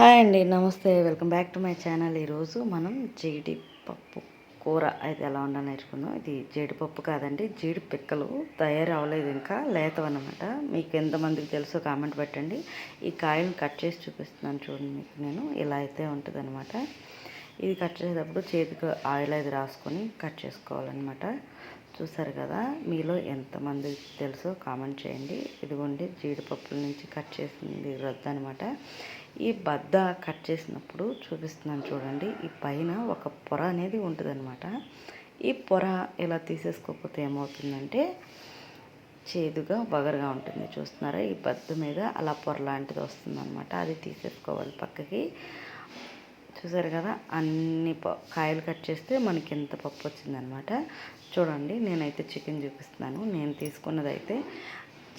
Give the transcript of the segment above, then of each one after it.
Hi అండి నమస్తే. Welcome back to my channel. ఈరోజు మనం జీడిపప్పు కూర అయితే ఎలా ఉండాలో నేర్చుకుందాం. ఇది జీడిపప్పు కాదండి జీడి పిక్కలు తయారు అవ్వలేదు ఇంకా లేతవన్నమాట. మీకు ఎంతమందికి తెలుసో కామెంట్ పెట్టండి. ఈ కాయలను కట్ చేసి చూపిస్తున్నాను చూడండి మీకు నేను. ఇలా అయితే ఉంటుందన్నమాట. ఇది కట్ చేసేటప్పుడు చేతికి ఆయిల్ అయితే రాసుకొని కట్ చేసుకోవాలన్నమాట. చూసారు కదా మీలో ఎంతమంది తెలుసో కామెంట్ చేయండి. ఇదిగోండి జీడిపప్పుల నుంచి కట్ చేసింది రద్దు అనమాట ఈ బద్ద కట్ చేసినప్పుడు చూపిస్తున్నాను చూడండి ఈ పైన ఒక పొర అనేది ఉంటుందన్నమాట. ఈ పొర ఇలా తీసేసుకోకపోతే ఏమవుతుందంటే చేదుగా బగరగా ఉంటుంది. చూస్తున్నారా? ఈ బద్ద మీద అలా పొర లాంటిది వస్తుందన్నమాట. అది తీసేసుకోవాలి పక్కకి. చూసారు కదా? అన్ని కాయలు కట్ చేస్తే మనకి ఎంత పప్పు వచ్చిందనమాట చూడండి నేనైతే చికెన్ చూపిస్తున్నాను. నేను తీసుకున్నది అయితే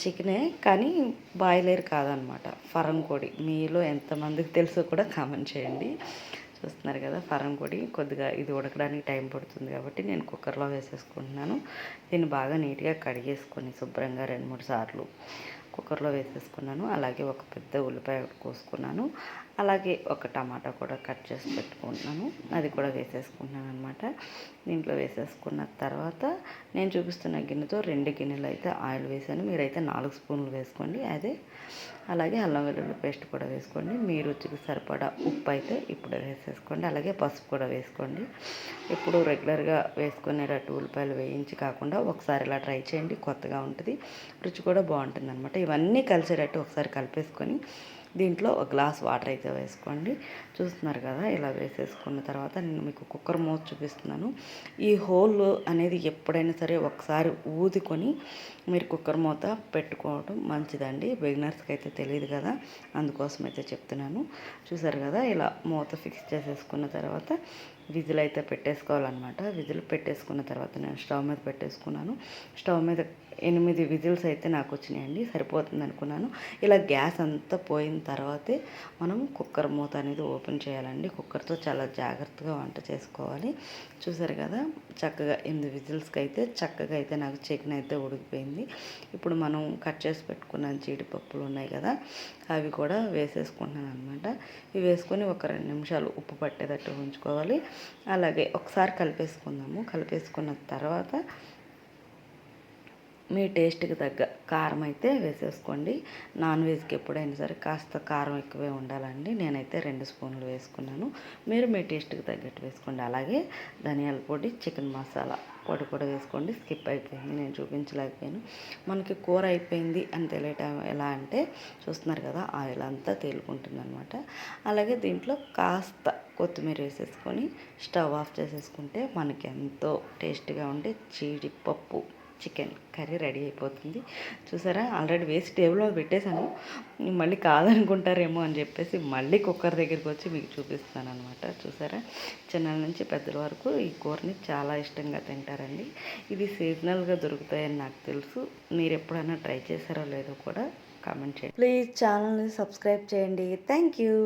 చికెనే కానీ బాయిలర్ కాదనమాట ఫరం కోడి. మీలో ఎంతమందికి తెలుసో కూడా కామెంట్ చేయండి. చూస్తున్నారు కదా ఫరం కోడి. కొద్దిగా ఇది ఉడకడానికి టైం పడుతుంది కాబట్టి నేను కుక్కర్లో వేసేసుకుంటున్నాను. దీన్ని బాగా నీట్గా కడిగేసుకొని శుభ్రంగా రెండు మూడు సార్లు కుక్కర్లో వేసేసుకున్నాను. అలాగే ఒక పెద్ద ఉల్లిపాయ కోసుకున్నాను. అలాగే ఒక టమాటా కూడా కట్ చేసి పెట్టుకుంటున్నాను. అది కూడా వేసేసుకుంటున్నాను అనమాట దీంట్లో వేసేసుకున్న తర్వాత నేను చూపిస్తున్న గిన్నెతో రెండు గిన్నెలు అయితే ఆయిల్ వేసాను. మీరైతే నాలుగు స్పూన్లు వేసుకోండి. అదే అలాగే అల్లం వెల్లుల్లి పేస్ట్ కూడా వేసుకోండి. మీ రుచికి సరిపడా ఉప్పు అయితే ఇప్పుడు వేసేసుకోండి. అలాగే పసుపు కూడా వేసుకోండి. ఇప్పుడు రెగ్యులర్గా వేసుకునేటట్టు ఉల్లిపాయలు వేయించి కాకుండా ఒకసారి ఇలా ట్రై చేయండి. కొత్తగా ఉంటుంది. రుచి కూడా బాగుంటుంది అనమాట ఇవన్నీ కలిసేటట్టు ఒకసారి కలిపేసుకొని దీంట్లో ఒక గ్లాస్ వాటర్ అయితే వేసుకోండి. చూస్తున్నారు కదా ఇలా వేసేసుకున్న తర్వాత నేను మీకు కుక్కర్ మూత చూపిస్తున్నాను. ఈ హోల్ అనేది ఎప్పుడైనా సరే ఒకసారి ఊదుకొని మీరు కుక్కర్ మూత పెట్టుకోవడం మంచిదండి. బిగినర్స్కి అయితే తెలియదు కదా అందుకోసం అయితే చెప్తున్నాను. చూసారు కదా ఇలా మూత ఫిక్స్ చేసేసుకున్న తర్వాత విజిల్ అయితే పెట్టేసుకోవాలన్నమాట. విజిల్ పెట్టేసుకున్న తర్వాత నేను స్టవ్ మీద పెట్టేసుకున్నాను. స్టవ్ మీద ఎనిమిది విజిల్స్ అయితే నాకు వచ్చినాయండి సరిపోతుంది అనుకున్నాను ఇలా గ్యాస్ అంతా పోయిన తర్వాతే మనం కుక్కర్ మూత అనేది ఓపెన్ చేయాలండి. కుక్కర్తో చాలా జాగ్రత్తగా వంట చేసుకోవాలి. చూసారు కదా చక్కగా ఎనిమిది విజిల్స్కి అయితే చక్కగా అయితే నాకు చికెన్ అయితే ఉడికిపోయింది. ఇప్పుడు మనం కట్ చేసి పెట్టుకున్న జీడిపప్పులు ఉన్నాయి కదా అవి కూడా వేసేసుకుంటున్నాను అనమాట ఇవి వేసుకొని ఒక రెండు నిమిషాలు ఉప్పు పట్టేటట్టు ఉంచుకోవాలి. అలాగే ఒకసారి కలిపేసుకుందాము. కలిపేసుకున్న తర్వాత మీ టేస్ట్కి తగ్గ కారం అయితే వేసేసుకోండి. నాన్ వెజ్కి ఎప్పుడైనా సరే కాస్త కారం ఎక్కువే ఉండాలండి. నేనైతే రెండు స్పూన్లు వేసుకున్నాను. మీరు మీ టేస్ట్కి తగ్గట్టు వేసుకోండి. అలాగే ధనియాల పొడి చికెన్ మసాలా పొడి కూడా వేసుకోండి. స్కిప్ అయిపోయింది. నేను చూపించలేకపోయాను. మనకి కూర అయిపోయింది అని తెలియటం ఎలా అంటే చూస్తున్నారు కదా ఆయిల్ అంతా తేలుకుంటుంది అనమాట అలాగే దీంట్లో కాస్త కొత్తిమీర వేసేసుకొని స్టవ్ ఆఫ్ చేసేసుకుంటే మనకి ఎంతో టేస్ట్గా ఉండే జీడిపప్పు చికెన్ కర్రీ రెడీ అయిపోతుంది. చూసారా? ఆల్రెడీ వేసి టేబుల్లో పెట్టేశాను. మళ్ళీ కాదనుకుంటారేమో అని చెప్పేసి మళ్ళీ కుక్కర్ దగ్గరికి వచ్చి మీకు చూపిస్తాను అనమాట చూసారా? చిన్నల నుంచి పెద్దల వరకు ఈ కూరని చాలా ఇష్టంగా తింటారండి. ఇది సీజనల్గా దొరుకుతాయని నాకు తెలుసు. మీరు ఎప్పుడైనా ట్రై చేశారో లేదో కూడా కామెంట్ చేయండి. ప్లీజ్ ఛానల్ని సబ్స్క్రైబ్ చేయండి. Thank you.